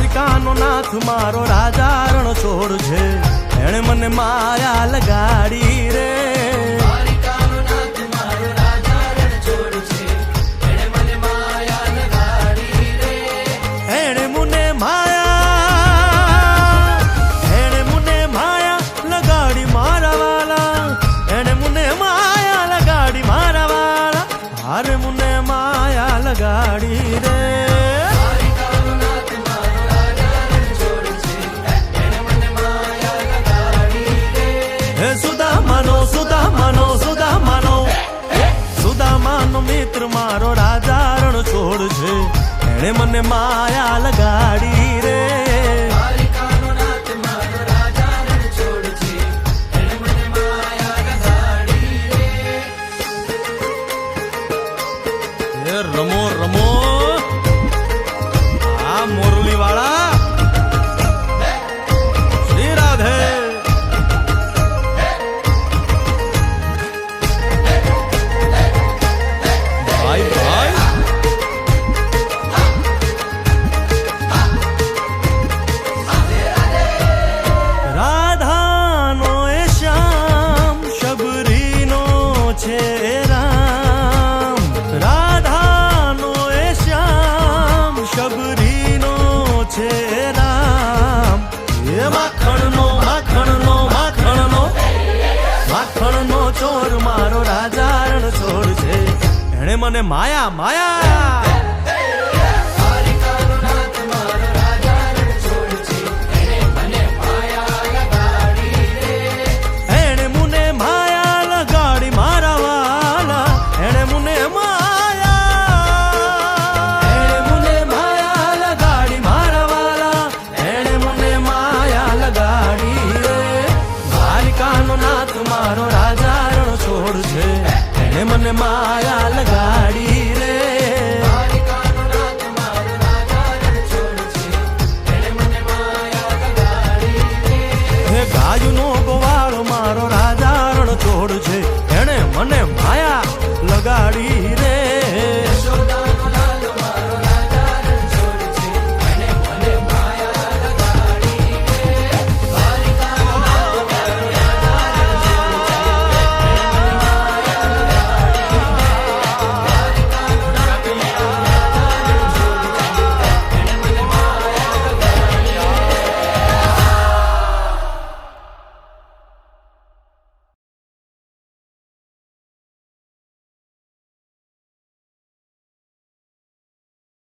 દ્વારકાનો નાથ મારો રાજા રણ છોડ છે. એણે મને માયા લગાડી રે. એણે મુને માયા એણે મુને માયા લગાડી એણે મને માયા લગાડી રે. રમો રમો. આ મોરલી મને માયા માયા! એણે માયા લગાડી રે. હે ગોવાળ મારો રાજા રણ છોડ છે એણે મને માયા લગાડી